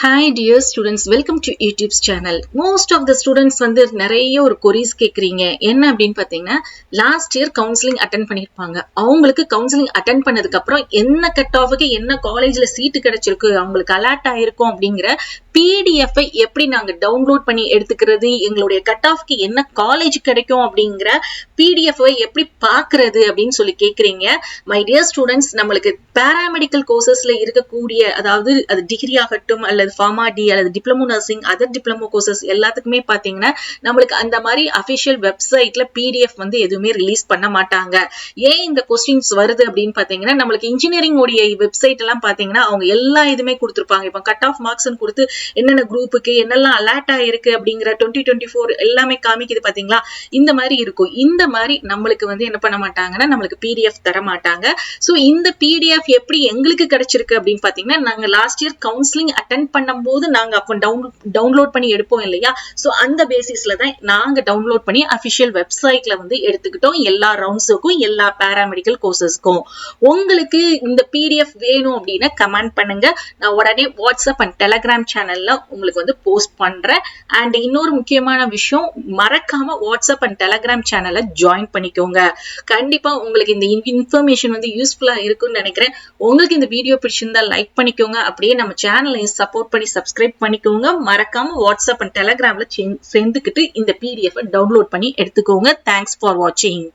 Hi dear students welcome to YouTube's channel most of the students வந்து நிறைய ஒரு கொரிஸ் கேட்குறீங்க என்ன அப்படின்னு பார்த்தீங்கன்னா லாஸ்ட் இயர் கவுன்சிலிங் அட்டன் பண்ணியிருப்பாங்க. அவங்களுக்கு கவுன்சிலிங் அட்டன் பண்ணதுக்கு அப்புறம் என்ன கட் ஆஃபுக்கு என்ன காலேஜில் சீட்டு கிடைச்சிருக்கு அவங்களுக்கு அலர்ட் ஆயிருக்கும் அப்படிங்கிற பிடிஎஃப்ஐ எப்படி நாங்கள் டவுன்லோட் பண்ணி எடுத்துக்கிறது எங்களுடைய கட் ஆஃப்க்கு என்ன காலேஜ் கிடைக்கும் அப்படிங்கிற பிடிஎஃப்ஐ எப்படி பார்க்கறது அப்படின்னு சொல்லி கேட்குறீங்க மை டியர் ஸ்டூடெண்ட்ஸ் நம்மளுக்கு பேராமெடிக்கல் கோர்சஸ்ல இருக்கக்கூடிய அதாவது அது டிகிரி ஆகட்டும் அல்லது ஃபார்மா டி அல்லது diploma nursing other diploma courses எல்லாத்துக்குமே பார்த்தீங்கன்னா நம்மளுக்கு அந்த மாதிரி அஃபிஷியல் வெப்சைட்ல பிடிஎஃப் வந்து எதுவுமே ரிலீஸ் பண்ண மாட்டாங்க. ஏன் இந்த கொஸ்டின்ஸ் வருது அப்படின்னு பார்த்தீங்கன்னா நம்மளுக்கு இன்ஜினியரிங் உடைய வெப்சைட் எல்லாம் பார்த்தீங்கன்னா அவங்க எல்லா இதுமே கொடுத்துருப்பாங்க. இப்போ கட் ஆஃப் மார்க்ஸ் கொடுத்து என்னென்ன குரூப்புக்கு என்னெல்லாம் அலர்ட் ஆயிருக்கு அப்படிங்கிற டுவெண்ட்டி டுவெண்ட்டி ஃபோர் எல்லாமே காமிக்குது பாத்தீங்களா? இந்த மாதிரி இருக்கும். இந்த மாதிரி நம்மளுக்கு வந்து என்ன பண்ண மாட்டாங்கன்னா நம்மளுக்கு பிடிஎஃப் தர மாட்டாங்க. ஸோ இந்த பிடிஎஃப் எப்படி எங்களுக்கு கிடைச்சிருக்கு அப்படின்னு பாத்தீங்கன்னா நாங்க லாஸ்ட் இயர் கவுன்சிலிங் அட்டன் பண்ணும்போது நாங்க அப்போ டவுன் டவுன்லோட் பண்ணி எடுப்போம் இல்லையா? ஸோ அந்த பேசிஸ்ல தான் நாங்க டவுன்லோட் பண்ணி அபிஷியல் வெப்சைட்ல வந்து எடுத்துக்கிட்டோம் எல்லா ரவுண்ட்ஸுக்கும் எல்லா பேராமெடிக்கல் கோர்சஸ்க்கும் உங்களுக்கு இந்த பிடிஎஃப் வேணும் அப்படின்னா கமெண்ட் பண்ணுங்க. நான் உடனே வாட்ஸ்அப் அண்ட் டெலகிராம் சேனல்ல உங்களுக்கு வந்து போஸ்ட் பண்றேன். அண்ட் இன்னொரு முக்கியமான விஷயம் மறக்காம வாட்ஸ்அப் அண்ட் டெலகிராம் சேனலை ஜாயின் பண்ணிக்கோங்க. கண்டிப்பா உங்களுக்கு இந்த இன்ஃபர்மேஷன் வந்து யூஸ்ஃபுல்லா இருக்கும்னு நினைக்கிறேன். உங்களுக்கு இந்த வீடியோ பிடிச்சிருந்தா லைக் பண்ணிக்கோங்க. அப்படியே நம்ம சேனலை சப்போர்ட் பண்ணி சப்ஸ்கிரைப் பண்ணிக்கோங்க. மறக்காம வாட்ஸ்அப் அண்ட் டெலகிராம்ல சேர்ந்துக்கிட்டு இந்த பிடிஎஃப் டவுன்லோட் பண்ணி எடுத்துக்கோங்க. தேங்க்ஸ் ஃபார் வாட்சிங்